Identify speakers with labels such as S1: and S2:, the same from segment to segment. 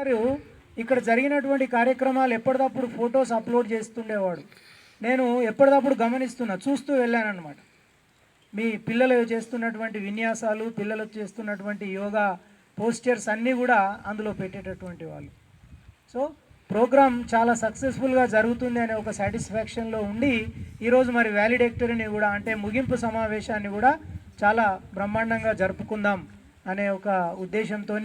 S1: గారు ఇక్కడ జరిగినటువంటి కార్యక్రమాలు ఎప్పటికప్పుడు ఫొటోస్ అప్లోడ్ చేస్తుండేవాడు. నేను ఎప్పటికప్పుడు గమనిస్తున్నా చూస్తూ వెళ్ళానమాట మీ పిల్లలు చేస్తున్నటువంటి విన్యాసాలు పిల్లలు చేస్తున్నటువంటి యోగా పోస్టర్స్ అన్నీ కూడా అందులో పెట్టేటటువంటి వాళ్ళు. సో ప్రోగ్రామ్ చాలా సక్సెస్ఫుల్గా జరుగుతుంది అనే ఒక సాటిస్ఫాక్షన్లో ఉండి ఈరోజు మరి వ్యాలిడేక్టరీని కూడా అంటే ముగింపు సమావేశాన్ని కూడా చాలా బ్రహ్మాండంగా జరుపుకుందాం అనే ఒక ఉద్దేశంతో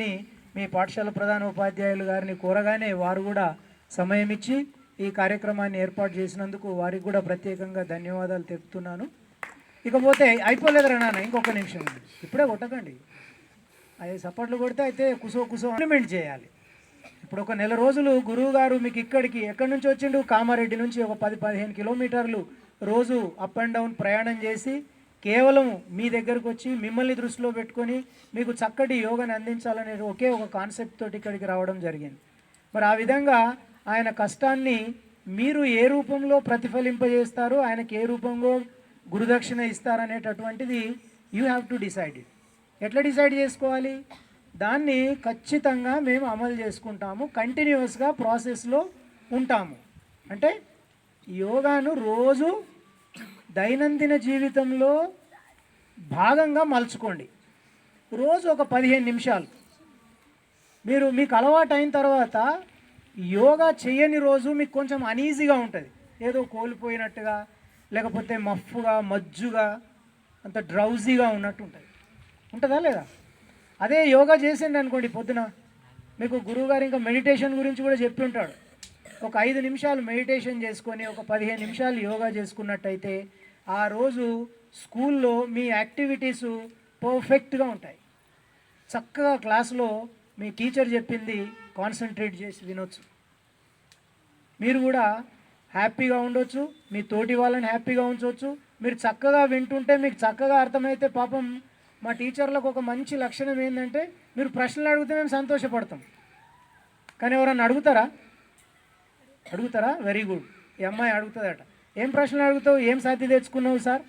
S1: మీ పాఠశాల ప్రధాన ఉపాధ్యాయులు గారిని కోరగానే వారు కూడా సమయం ఇచ్చి ఈ కార్యక్రమాన్ని ఏర్పాటు చేసినందుకు వారికి కూడా ప్రత్యేకంగా ధన్యవాదాలు తెలుపుతున్నాను. ఇకపోతే అయిపోలేదురా నాన్న ఇంకొక నిమిషం. ఇప్పుడే కొట్టకండి. అవి సపోర్ట్లు కొడితే అయితే కుసో కుసో ఇంప్లిమెంట్ చేయాలి. ఇప్పుడు ఒక నెల రోజులు గురువు గారు మీకు ఇక్కడికి ఎక్కడి నుంచి వచ్చిండు? కామారెడ్డి నుంచి ఒక పది పదిహేను కిలోమీటర్లు రోజు అప్ అండ్ డౌన్ ప్రయాణం చేసి కేవలం మీ దగ్గరకు వచ్చి మిమ్మల్ని దృష్టిలో పెట్టుకొని మీకు చక్కటి యోగాని అందించాలనే ఒకే ఒక కాన్సెప్ట్ తోటి ఇక్కడికి రావడం జరిగింది. మరి ఆ విధంగా ఆయన కష్టాన్ని మీరు ఏ రూపంలో ప్రతిఫలింపజేస్తారో ఆయనకి ఏ రూపంలో గురుదక్షిణ ఇస్తారనేటటువంటిది యూ హ్యావ్ టు డిసైడ్ ఎట్లా డిసైడ్ చేసుకోవాలి? దాన్ని ఖచ్చితంగా మేము అమలు చేసుకుంటాము కంటిన్యూస్గా ప్రాసెస్లో ఉంటాము. అంటే యోగాను రోజు దైనందిన జీవితంలో భాగంగా మలుచుకోండి. రోజు ఒక పదిహేను నిమిషాలు. మీరు మీకు అలవాటు అయిన తర్వాత యోగా చేయని రోజు మీకు కొంచెం అనీజీగా ఉంటుంది. ఏదో కోల్పోయినట్టుగా లేకపోతే మఫ్ఫుగా మజ్జుగా అంత డ్రౌజీగా ఉన్నట్టు ఉంటుంది. ఉంటుందా లేదా? అదే యోగా చేసిండి అనుకోండి పొద్దున. మీకు గురువుగారు ఇంకా మెడిటేషన్ గురించి కూడా చెప్పి ఉంటాడు. ఒక ఐదు నిమిషాలు మెడిటేషన్ చేసుకొని ఒక పదిహేను నిమిషాలు యోగా చేసుకున్నట్టయితే ఆ రోజు స్కూల్లో మీ యాక్టివిటీస్ పర్ఫెక్ట్గా ఉంటాయి. చక్కగా క్లాస్లో మీ టీచర్ చెప్పింది కాన్సన్ట్రేట్ చేసి వినొచ్చు. మీరు కూడా హ్యాపీగా ఉండొచ్చు మీ తోటి వాళ్ళని హ్యాపీగా ఉంచవచ్చు మీరు చక్కగా వింటుంటే మీకు చక్కగా అర్థమైతే పాపం మా టీచర్లకు ఒక మంచి లక్షణం ఏంటంటే మీరు ప్రశ్నలు అడిగితే మేము సంతోషపడతాం. కానీ ఎవరన్నా అడుగుతారా? అడుగుతారా? Very good. ఈ అమ్మాయి అడుగుతుందట. ఏం ప్రశ్నలు అడుగుతావు? ఏం సాధ్య తెచ్చుకున్నావు సార్?